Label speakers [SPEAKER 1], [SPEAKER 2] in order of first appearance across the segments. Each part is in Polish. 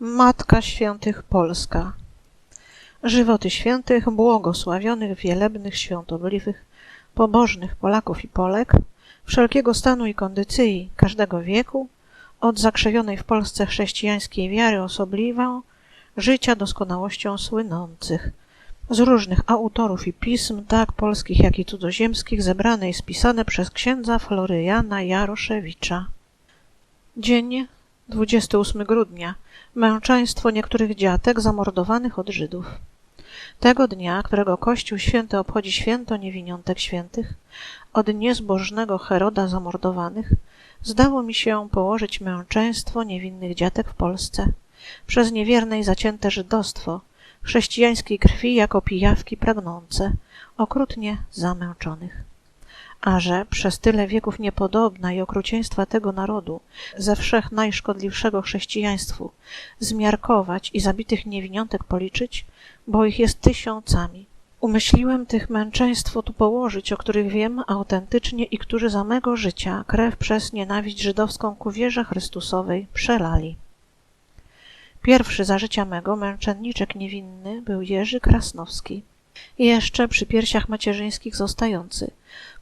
[SPEAKER 1] Matka Świętych Polska Żywoty świętych, błogosławionych, wielebnych, świątobliwych, pobożnych Polaków i Polek, wszelkiego stanu i kondycji, każdego wieku, od zakrzewionej w Polsce chrześcijańskiej wiary osobliwą, życia doskonałością słynących, z różnych autorów i pism, tak polskich, jak i cudzoziemskich, zebrane i spisane przez księdza Floryjana Jaroszewicza. Dzień 28 grudnia. Męczeństwo niektórych dziatek zamordowanych od Żydów. Tego dnia, którego Kościół Święty obchodzi święto niewiniątek świętych, od niezbożnego Heroda zamordowanych, zdało mi się położyć męczeństwo niewinnych dziatek w Polsce. Przez niewierne i zacięte żydostwo, chrześcijańskiej krwi jako pijawki pragnące, okrutnie zamęczonych a że przez tyle wieków niepodobna i okrucieństwa tego narodu ze wszech najszkodliwszego chrześcijaństwu zmiarkować i zabitych niewiniątek policzyć, bo ich jest tysiącami. Umyśliłem tych męczeństwo tu położyć, o których wiem autentycznie i którzy za mego życia krew przez nienawiść żydowską ku wierze Chrystusowej przelali. Pierwszy za życia mego męczenniczek niewinny był Jerzy Krasnowski, jeszcze przy piersiach macierzyńskich zostający,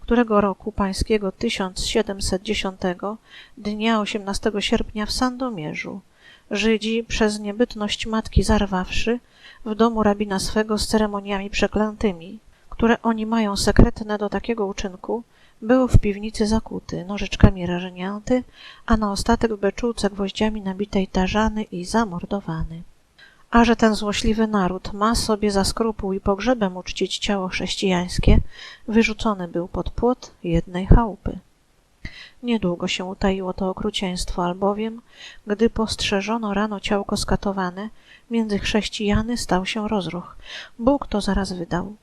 [SPEAKER 1] którego roku pańskiego 1710 dnia 18 sierpnia w Sandomierzu Żydzi przez niebytność matki zarwawszy w domu rabina swego z ceremoniami przeklętymi, które oni mają sekretne do takiego uczynku, był w piwnicy zakuty, nożyczkami rażenięty, a na ostatek w beczułce gwoździami nabitej tarzany i zamordowany a że ten złośliwy naród ma sobie za skrupuł i pogrzebem uczcić ciało chrześcijańskie, wyrzucony był pod płot jednej chałupy. Niedługo się utaiło to okrucieństwo, albowiem, gdy postrzeżono rano ciałko skatowane, między chrześcijany stał się rozruch. Bóg to zaraz wydał.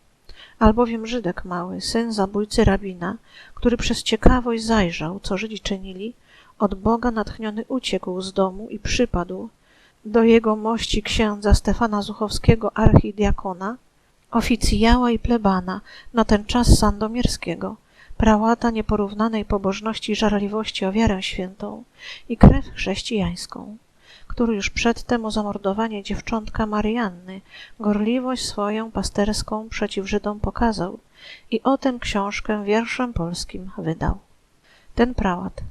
[SPEAKER 1] Albowiem Żydek mały, syn zabójcy rabina, który przez ciekawość zajrzał, co Żydzi czynili, od Boga natchniony uciekł z domu i przypadł, do jego mości księdza Stefana Zuchowskiego archidiakona, oficjała i plebana, na ten czas sandomierskiego, prałata nieporównanej pobożności i żarliwości o wiarę świętą i krew chrześcijańską, który już przedtem o zamordowanie dziewczątka Marianny gorliwość swoją pasterską przeciw Żydom pokazał i o tę książkę wierszem polskim wydał. Ten prałat,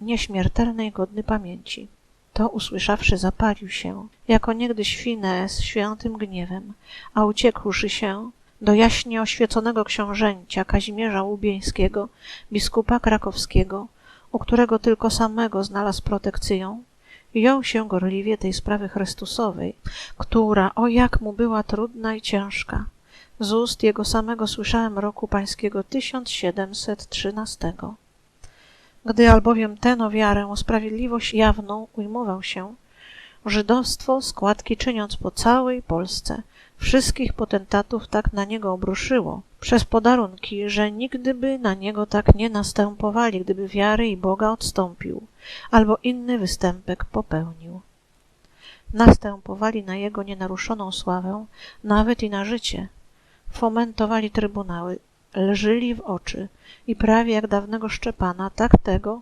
[SPEAKER 1] nieśmiertelnej godny pamięci, to usłyszawszy zapalił się, jako niegdyś Fines świętym gniewem, a uciekłszy się do jaśnie oświeconego książęcia Kazimierza Łubieńskiego, biskupa krakowskiego, u którego tylko samego znalazł protekcję, jął się gorliwie tej sprawy Chrystusowej, która, o jak mu była trudna i ciężka. Z ust jego samego słyszałem roku pańskiego 1713. Gdy albowiem ten o wiarę, o sprawiedliwość jawną ujmował się, żydowstwo składki czyniąc po całej Polsce, wszystkich potentatów tak na niego obruszyło, przez podarunki, że nigdy by na niego tak nie następowali, gdyby wiary i Boga odstąpił, albo inny występek popełnił. Następowali na jego nienaruszoną sławę, nawet i na życie. Fomentowali trybunały, lżyli w oczy i prawie jak dawnego Szczepana, tak tego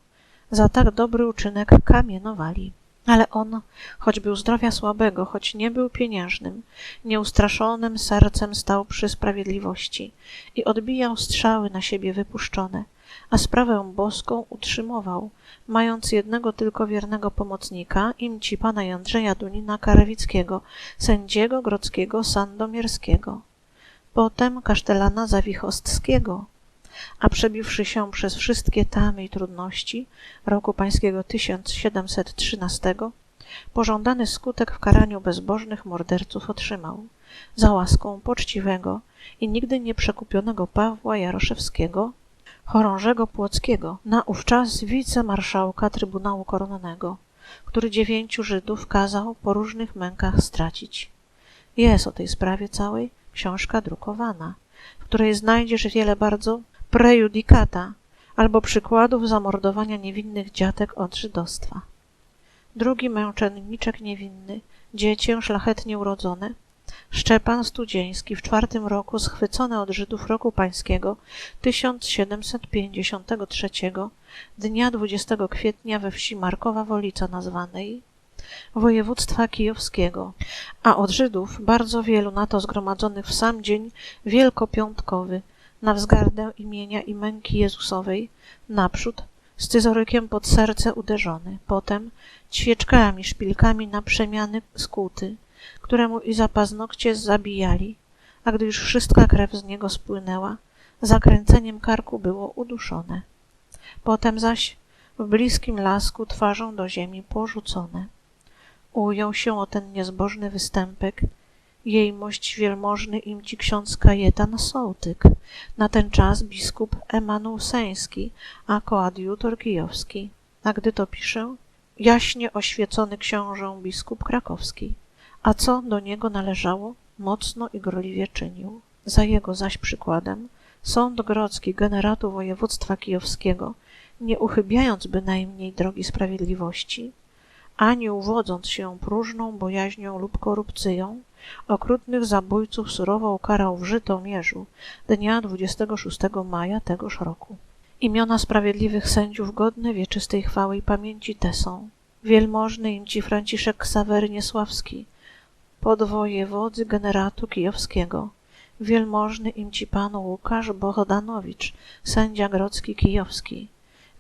[SPEAKER 1] za tak dobry uczynek kamienowali. Ale on, choć był zdrowia słabego, choć nie był pieniężnym, nieustraszonym sercem stał przy sprawiedliwości i odbijał strzały na siebie wypuszczone, a sprawę boską utrzymywał, mając jednego tylko wiernego pomocnika, imci pana Jędrzeja Dunina Karawickiego, sędziego grodzkiego sandomierskiego potem kasztelana Zawichostskiego, a przebiwszy się przez wszystkie tamy i trudności roku pańskiego 1713, pożądany skutek w karaniu bezbożnych morderców otrzymał za łaską poczciwego i nigdy nie przekupionego Pawła Jaroszewskiego, chorążego Płockiego, na ówczas wicemarszałka Trybunału Koronnego, który dziewięciu Żydów kazał po różnych mękach stracić. Jest o tej sprawie całej książka drukowana, w której znajdziesz wiele bardzo prejudikata albo przykładów zamordowania niewinnych dziatek od żydostwa. Drugi męczenniczek niewinny, dziecię szlachetnie urodzone, Szczepan Studzieński w czwartym roku schwycony od Żydów roku pańskiego 1753 dnia 20 kwietnia we wsi Markowa Wolica nazwanej województwa kijowskiego, a od Żydów bardzo wielu na to zgromadzonych w sam dzień wielkopiątkowy, na wzgardę imienia i męki Jezusowej, naprzód scyzorykiem pod serce uderzony, potem ćwieczkami, szpilkami na przemiany skuty, któremu i za paznokcie zabijali, a gdy już wszystka krew z niego spłynęła, zakręceniem karku było uduszone. Potem zaś w bliskim lasku twarzą do ziemi porzucone. Ujął się o ten niezbożny występek jejmość wielmożny im ci ksiądz Kajetan Sołtyk, na ten czas biskup Emanuł Seński, a koadjutor kijowski. A gdy to piszę, jaśnie oświecony książę biskup krakowski. A co do niego należało, mocno i gorliwie czynił. Za jego zaś przykładem sąd grodzki generatu województwa kijowskiego, nie uchybiając bynajmniej drogi sprawiedliwości, ani uwodząc się próżną bojaźnią lub korupcyją, okrutnych zabójców surowo ukarał w Żytomierzu dnia 26 maja tegoż roku. Imiona sprawiedliwych sędziów godne wieczystej chwały i pamięci te są. Wielmożny im ci Franciszek Ksawery Niesławski, podwojewodzy generatu kijowskiego, wielmożny im ci pan Łukasz Bohdanowicz, sędzia grodzki kijowski,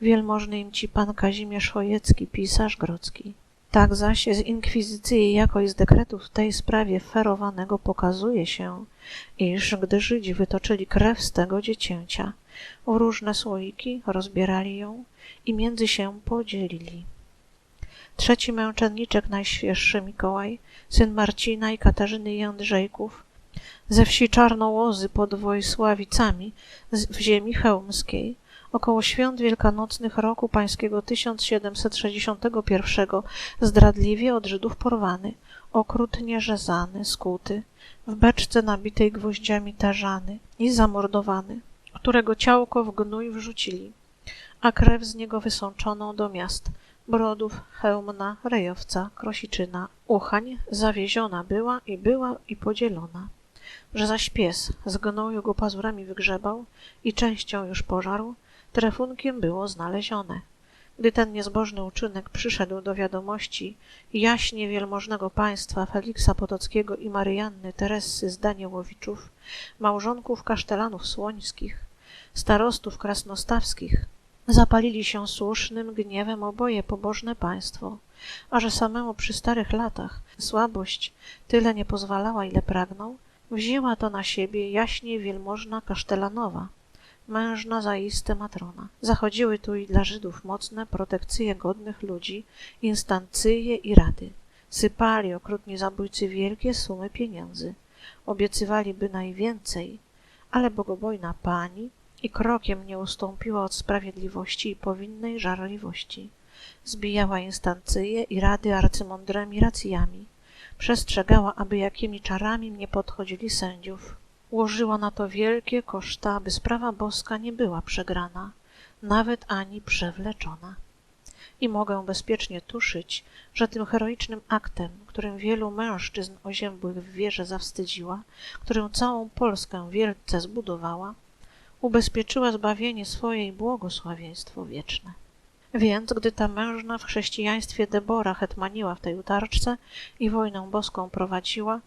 [SPEAKER 1] wielmożny im ci pan Kazimierz Chojecki, pisarz grodzki. Tak zaś z inkwizycji jako i z dekretów w tej sprawie ferowanego pokazuje się, iż gdy Żydzi wytoczyli krew z tego dziecięcia, w różne słoiki rozbierali ją i między się podzielili. Trzeci męczenniczek najświeższy Mikołaj, syn Marcina i Katarzyny Jędrzejków, ze wsi Czarnołozy pod Wojsławicami w ziemi chełmskiej, około świąt wielkanocnych roku pańskiego 1761 zdradliwie od Żydów porwany, okrutnie rzezany, skuty, w beczce nabitej gwoździami tarzany i zamordowany, którego ciałko w gnój wrzucili, a krew z niego wysączoną do miast Brodów, Chełmna, Rejowca, Krosiczyna, Uchań zawieziona była i była i podzielona że zaś pies z gnoju go pazurami wygrzebał i częścią już pożarł, trefunkiem było znalezione. Gdy ten niezbożny uczynek przyszedł do wiadomości jaśnie wielmożnego państwa Feliksa Potockiego i Maryjanny Teresy z Daniełowiczów, małżonków kasztelanów słońskich, starostów krasnostawskich, zapalili się słusznym gniewem oboje pobożne państwo, a że samemu przy starych latach słabość tyle nie pozwalała, ile pragnął, wzięła to na siebie jaśnie wielmożna kasztelanowa, mężna zaiste matrona. Zachodziły tu i dla Żydów mocne protekcje godnych ludzi, instancje i rady. Sypali okrutni zabójcy wielkie sumy pieniędzy. Obiecywali by najwięcej, ale bogobojna pani i krokiem nie ustąpiła od sprawiedliwości i powinnej żarliwości. Zbijała instancje i rady arcymądrymi racjami. Przestrzegała, aby jakimi czarami nie podchodzili sędziów łożyła na to wielkie koszta, aby sprawa boska nie była przegrana, nawet ani przewleczona. I mogę bezpiecznie tuszyć, że tym heroicznym aktem, którym wielu mężczyzn oziębłych w wierze zawstydziła, którym całą Polskę wielce zbudowała, ubezpieczyła zbawienie swoje i błogosławieństwo wieczne. Więc gdy ta mężna w chrześcijaństwie Debora hetmaniła w tej utarczce i wojnę boską prowadziła,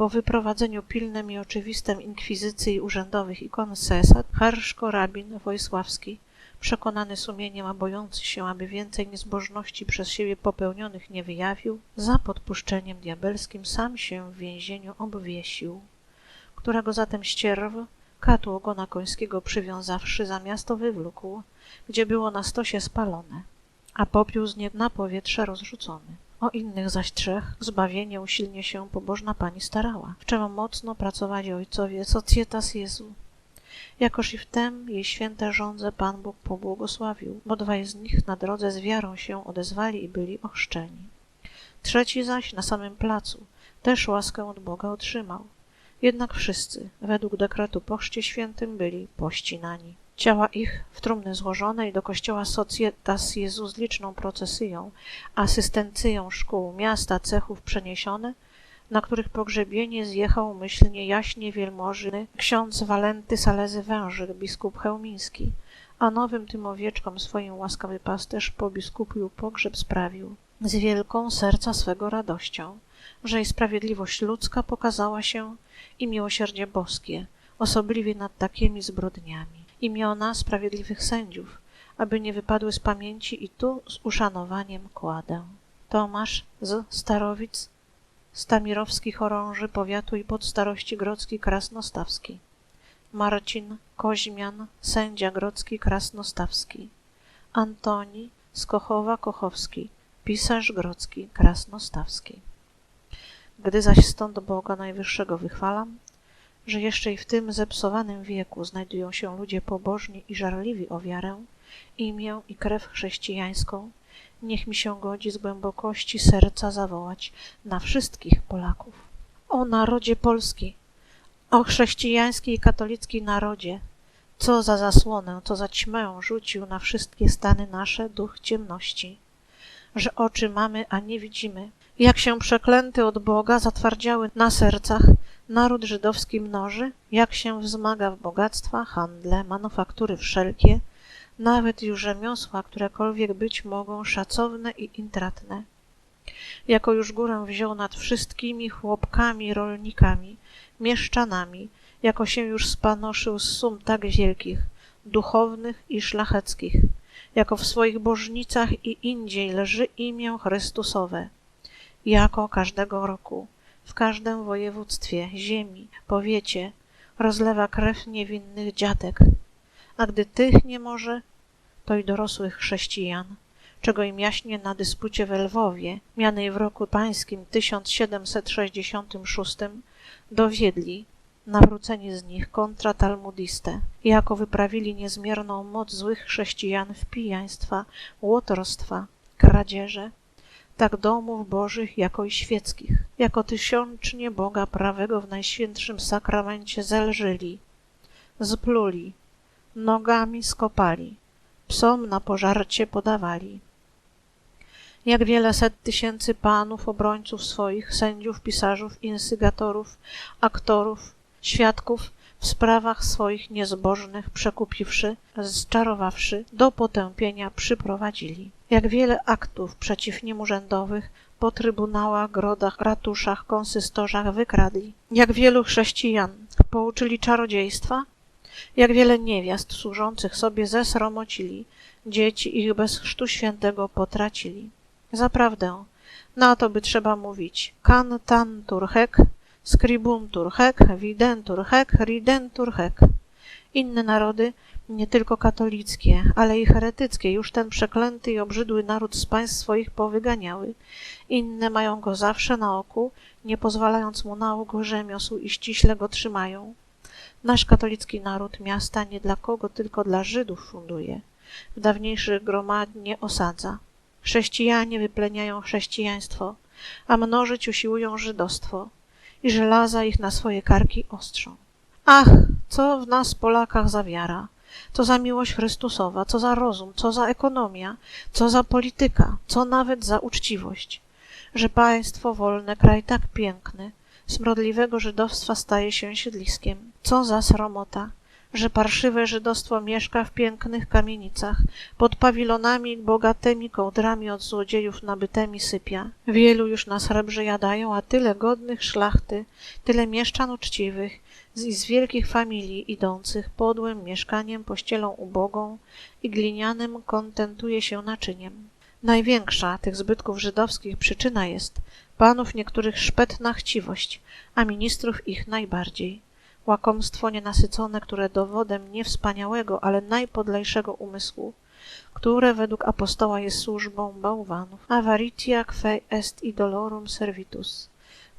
[SPEAKER 1] po wyprowadzeniu pilnym i oczywistym inkwizycji urzędowych i konsesat, herszko rabin Wojsławski, przekonany sumieniem, a bojący się, aby więcej niezbożności przez siebie popełnionych nie wyjawił, za podpuszczeniem diabelskim sam się w więzieniu obwiesił, którego zatem ścierw, katu ogona końskiego przywiązawszy, za miasto wywlókł, gdzie było na stosie spalone, a popiół z nie na powietrze rozrzucony. O innych zaś trzech zbawienie usilnie się pobożna pani starała, w czemu mocno pracowali ojcowie Societas Jezu. Jakoż i w tem jej święte żądze Pan Bóg pobłogosławił, bo dwaj z nich na drodze z wiarą się odezwali i byli ochrzczeni. Trzeci zaś na samym placu też łaskę od Boga otrzymał. Jednak wszyscy, według dekretu pochrzcie świętym, byli pościnani. Ciała ich w trumny złożone i do kościoła Societas Jezu z liczną procesyją, asystencją szkół, miasta, cechów przeniesione, na których pogrzebienie zjechał myślnie jaśnie wielmożny ksiądz Walenty Salezy Wężyk, biskup chełmiński, a nowym tym owieczkom swoim łaskawy pasterz po biskupiu pogrzeb sprawił. z wielką serca swego radością, że i sprawiedliwość ludzka pokazała się i miłosierdzie boskie, osobliwie nad takimi zbrodniami. Imiona sprawiedliwych sędziów, aby nie wypadły z pamięci i tu z uszanowaniem kładę. Tomasz z Starowic, Stamirowski chorąży powiatu i podstarości grodzki krasnostawski. Marcin Koźmian, sędzia grodzki krasnostawski. Antoni z Kochowa Kochowski, pisarz grodzki krasnostawski. Gdy zaś stąd Boga Najwyższego wychwalam, że jeszcze i w tym zepsowanym wieku znajdują się ludzie pobożni i żarliwi o wiarę, imię i krew chrześcijańską, niech mi się godzi z głębokości serca zawołać na wszystkich Polaków. O narodzie Polski, o chrześcijański i katolicki narodzie, co za zasłonę, co za ćmę rzucił na wszystkie stany nasze duch ciemności, że oczy mamy, a nie widzimy, jak się przeklęty od Boga zatwardziały na sercach naród żydowski mnoży, jak się wzmaga w bogactwa, handle, manufaktury wszelkie, nawet już rzemiosła, którekolwiek być mogą szacowne i intratne. Jako już górę wziął nad wszystkimi chłopkami, rolnikami, mieszczanami, jako się już spanoszył z sum tak wielkich, duchownych i szlacheckich, jako w swoich bożnicach i indziej leży imię Chrystusowe, jako każdego roku, w każdym województwie, ziemi, powiecie, rozlewa krew niewinnych dziadek, a gdy tych nie może, to i dorosłych chrześcijan, czego im jaśnie na dyspucie w Lwowie, mianej w roku pańskim 1766, dowiedli, nawróceni z nich kontra talmudistę, jako wyprawili niezmierną moc złych chrześcijan w pijaństwa, łotorstwa, kradzieże, tak domów bożych, jako i świeckich, jako tysiącznie Boga prawego w najświętszym sakramencie zelżyli, zpluli, nogami skopali, psom na pożarcie podawali. Jak wiele set tysięcy panów, obrońców swoich, sędziów, pisarzów, insygatorów, aktorów, świadków w sprawach swoich niezbożnych przekupiwszy, zczarowawszy, do potępienia przyprowadzili. Jak wiele aktów przeciw nim urzędowych po trybunałach, grodach, ratuszach, konsystorzach wykradli. Jak wielu chrześcijan pouczyli czarodziejstwa, jak wiele niewiast służących sobie zesromocili, dzieci ich bez chrztu świętego potracili. Zaprawdę, na to by trzeba mówić. Cantantur hec, scribuntur hec, videntur hec, ridentur hec. Inne narody, nie tylko katolickie, ale i heretyckie, już ten przeklęty i obrzydły naród z państw swoich powyganiały. Inne mają go zawsze na oku, nie pozwalając mu nauk rzemiosł i ściśle go trzymają. Nasz katolicki naród miasta nie dla kogo, tylko dla Żydów funduje. W dawniejszych gromadnie osadza. Chrześcijanie wypleniają chrześcijaństwo, a mnożyć usiłują żydostwo i żelaza ich na swoje karki ostrzą. Ach, co w nas Polakach za wiara, co za miłość Chrystusowa, co za rozum, co za ekonomia, co za polityka, co nawet za uczciwość, że państwo wolne, kraj tak piękny, smrodliwego żydowstwa staje się siedliskiem. Co za sromota, że parszywe żydostwo mieszka w pięknych kamienicach, pod pawilonami bogatymi kołdrami od złodziejów nabytymi sypia. Wielu już na srebrze jadają, a tyle godnych szlachty, tyle mieszczan uczciwych, z, z wielkich familii idących podłym mieszkaniem, pościelą ubogą i glinianym kontentuje się naczyniem. Największa tych zbytków żydowskich przyczyna jest panów niektórych szpetna chciwość, a ministrów ich najbardziej. Łakomstwo nienasycone, które dowodem nie wspaniałego, ale najpodlejszego umysłu, które według apostoła jest służbą bałwanów. Avaritia que est idolorum servitus,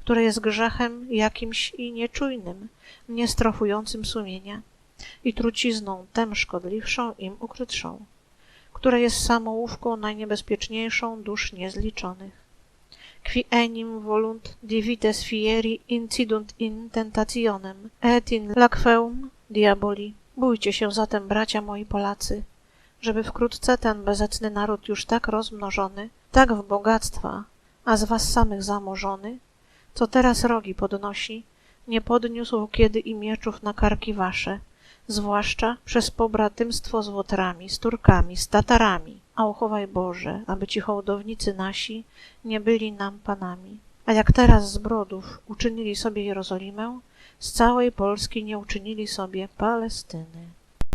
[SPEAKER 1] które jest grzechem jakimś i nieczujnym, niestrofującym sumienia i trucizną tem szkodliwszą im ukrytszą, które jest samołówką najniebezpieczniejszą dusz niezliczonych qui enim volunt fieri incidunt in tentationem, et in laqueum diaboli. Bójcie się zatem, bracia moi Polacy, żeby wkrótce ten bezecny naród już tak rozmnożony, tak w bogactwa, a z was samych zamożony, co teraz rogi podnosi, nie podniósł kiedy i mieczów na karki wasze, zwłaszcza przez pobratymstwo z Łotrami, z Turkami, z Tatarami, A uchowaj Boże, aby ci hołdownicy nasi nie byli nam panami. A jak teraz z Brodów uczynili sobie Jerozolimę, z całej Polski nie uczynili sobie Palestyny.